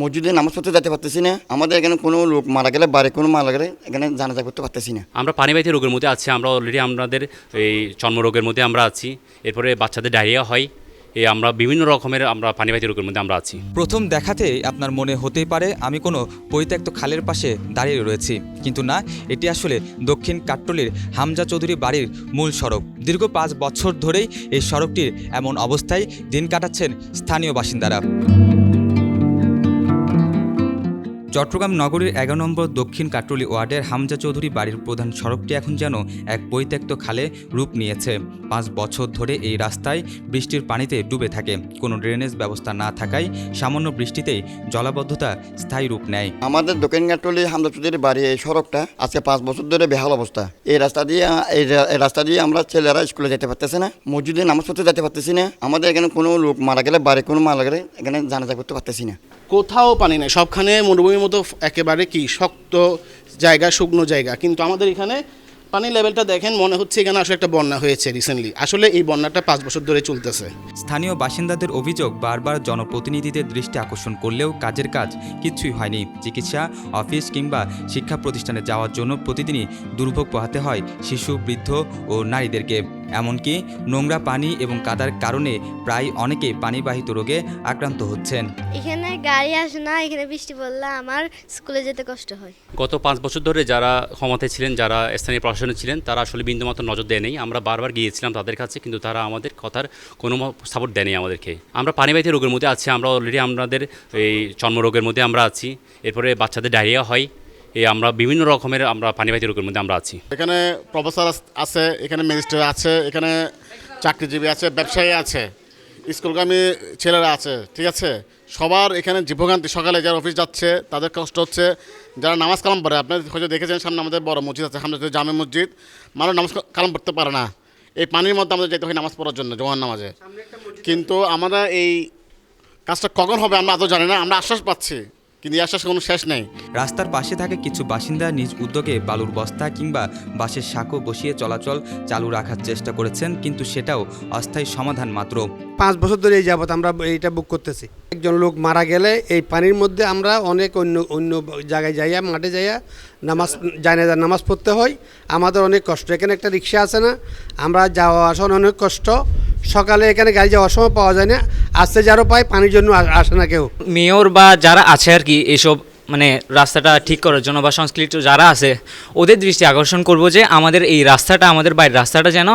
মসজিদে নামাজ পড়তে যেতে পারতেছি না। আমাদের এখানে কোনো লোক মারা গেলে বাড়ি কোনো মারা গেলে এখানে জানাজা করতে পারতেছি না। আমরা পানিবাহিত রোগের মধ্যে আছি আমরা অলরেডি আমাদের এই চর্মরোগের মধ্যে আমরা আছি। এরপরে বাচ্চাদের ডায়রিয়া হয় এই আমরা বিভিন্ন রকমের আমরা পানিবাহিত রোগের মধ্যে আমরা আছি। প্রথম দেখাতে আপনার মনে হতেই পারে আমি কোনো পরিত্যক্ত খালের পাশে দাঁড়িয়ে রয়েছি। কিন্তু না এটি আসলে দক্ষিণ কাট্টলির হামজা চৌধুরী বাড়ির মূল সড়ক। দীর্ঘ পাঁচ বছর ধরেই এই সড়কটির এমন অবস্থায় দিন কাটাচ্ছেন স্থানীয় বাসিন্দারা। চট্টগ্রাম নগরীর এগারো নম্বর দক্ষিণ কাট্রলি ওয়ার্ডের হামজা চৌধুরী বাড়ির প্রধান সড়কটি এখন যেন এক পরিত্যক্ত খালে রূপ নিয়েছে। পাঁচ বছর ধরে এই রাস্তায় বৃষ্টির পানিতে ডুবে থাকে। কোনো ড্রেনেজ ব্যবস্থা না থাকায় সামান্য বৃষ্টিতেই জলাবদ্ধতা স্থায়ী রূপ নেয়। আমাদের দক্ষিণ হামজা হামদাচুদের বাড়ি এই সড়কটা আজকে পাঁচ বছর ধরে বেহাল অবস্থা। এই রাস্তা দিয়ে, এই রাস্তা দিয়ে আমরা ছেলেরা স্কুলে যেতে পারতেছে না, মসজিদে নামাজ পড়তে যেতে পারতেছি না। আমাদের এখানে কোনো লোক মারা গেলে বাড়ি কোনো মারা গেলে এখানে জানাজা করতে পারতেছি না। কোথাও পানি নেই। সবখানে মরুভূমির মতো একেবারে কি শক্ত জায়গা, শুকনো জায়গা। কিন্তু আমাদের এখানে পানির লেভেলটা দেখেন, মনে হচ্ছে এখানে আসলে একটা বন্যা হয়েছে রিসেন্টলি আসলে এই বন্যাটা পাঁচ বছর ধরে চলতেছে। স্থানীয় বাসিন্দাদের অভিযোগ বারবার জনপ্রতিনিধিদের দৃষ্টি আকর্ষণ করলেও কাজের কাজ কিছুই হয়নি। চিকিৎসা, অফিস কিংবা শিক্ষা প্রতিষ্ঠানে যাওয়ার জন্য প্রতিদিনই দুর্ভোগ পোহাতে হয় শিশু, বৃদ্ধ ও নারীদেরকে। এমনকি নোংরা পানি এবং কাদার কারণে প্রায় অনেকেই পানিবাহিত রোগে আক্রান্ত হচ্ছেন। এখানে গাড়ি আসে না এখানে বৃষ্টি পড়লে আমার স্কুলে যেতে কষ্ট হয়। গত পাঁচ বছর ধরে যারা ক্ষমতায় ছিলেন যারা স্থানীয় প্রশাসনে ছিলেন তারা আসলে বিন্দুমাত্র নজর দেয়নি আমরা বারবার গিয়েছিলাম তাদের কাছে কিন্তু তারা আমাদের কথার কোনো সাপোর্ট দেয়নি আমাদেরকে। আমরা পানিবাহিত রোগের মধ্যে আছি আমরা অলরেডি আমাদের এই চর্মরোগের মধ্যে আমরা আছি। এরপরে বাচ্চাদের ডায়রিয়া হয়। এই আমরা বিভিন্ন রকমের আমরা পানিবাহিত রোগের মধ্যে আমরা আছি। এখানে প্রফেসর আছে, এখানে ম্যাজিস্ট্রেট আছে, এখানে চাকরিজীবী আছে, ব্যবসায়ী আছে, স্কুলগামী ছেলেরা আছে, ঠিক আছে? সবার এখানে জীবকান্তি সকালে যারা অফিস যাচ্ছে, তাদের কষ্ট হচ্ছে। যারা নামাজ কালাম পড়ে, আপনি হয়তো দেখেছেন, সামনে আমাদের বড় মসজিদ আছে, সামনে জামে মসজিদ। মানুষ নামাজ কালাম পড়তে পারে না। এই পানির মধ্যে আমাদের যেতে হয় নামাজ পড়ার জন্য জোয়ান নামাজে। কিন্তু আমরা এই কাজটা কখন হবে আমরা আদৌ জানি না, আমরা আশ্বাস পাচ্ছি। কিন্তু এই আশ্বাস কোনো শেষ নেই। রাস্তার পাশে থাকে কিছু বাসিন্দা নিজ উদ্যোগে বালুর বস্তা কিংবা বাসের সাঁকো বসিয়ে চলাচল চালু রাখার চেষ্টা করেছেন কিন্তু সেটাও অস্থায়ী সমাধান মাত্র। পাঁচ বছর ধরে এই যাবত আমরা এইটা বুক করতেছি। একজন লোক মারা গেলে এই পানির মধ্যে আমরা অনেক অন্য অন্য জায়গায় যাইয়া মাঠে যাইয়া নামাজ জানাজা নামাজ পড়তে হয়। আমাদের অনেক কষ্ট। এখানে একটা রিক্সা আছে না আমরা যাওয়া আসা অনেক কষ্ট। সকালে এখানে গাড়ি যাওয়ার সময় পাওয়া যায় না। আসতে যারও পায়, পানির জন্য আসে না কেউ। মেয়র বা যারা আছে আর কি, এসব মানে রাস্তাটা ঠিক করার জন্য বা সংশ্লিষ্ট যারা আছে, ওদের দৃষ্টি আকর্ষণ করব যে আমাদের এই রাস্তাটা, আমাদের বাড়ির রাস্তাটা যেন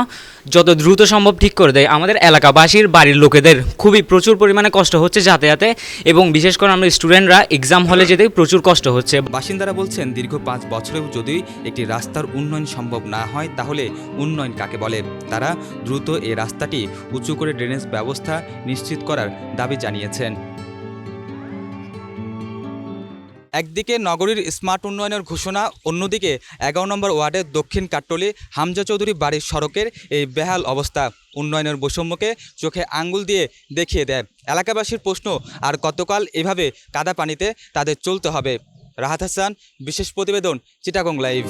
যত দ্রুত সম্ভব ঠিক করে দেয়। আমাদের এলাকাবাসীর বাড়ির লোকেদের খুবই প্রচুর পরিমাণে কষ্ট হচ্ছে যাতায়াতে এবং বিশেষ করে আমরা স্টুডেন্টরা এক্সাম হলে যেতে প্রচুর কষ্ট হচ্ছে। বাসিন্দারা বলছেন, দীর্ঘ পাঁচ বছরেও যদি একটি রাস্তার উন্নয়ন সম্ভব না হয়, তাহলে উন্নয়ন কাকে বলে? তারা দ্রুত এই রাস্তাটি উঁচু করে ড্রেনেজ ব্যবস্থা নিশ্চিত করার দাবি জানিয়েছেন। একদিকে নগরীর স্মার্ট উন্নয়নের ঘোষণা, অন্যদিকে এগারো নম্বর ওয়ার্ডের দক্ষিণ কাট্টলি হামজা চৌধুরী বাড়ির সড়কের এই বেহাল অবস্থা। উন্নয়নের বৈষম্যকে চোখে আঙ্গুল দিয়ে দেখিয়ে দেয়। এলাকাবাসীর প্রশ্ন, আর কতকাল এভাবে কাদা পানিতে তাদের চলতে হবে? রাহাত হাসান, বিশেষ প্রতিবেদন, চিটাগং লাইভ।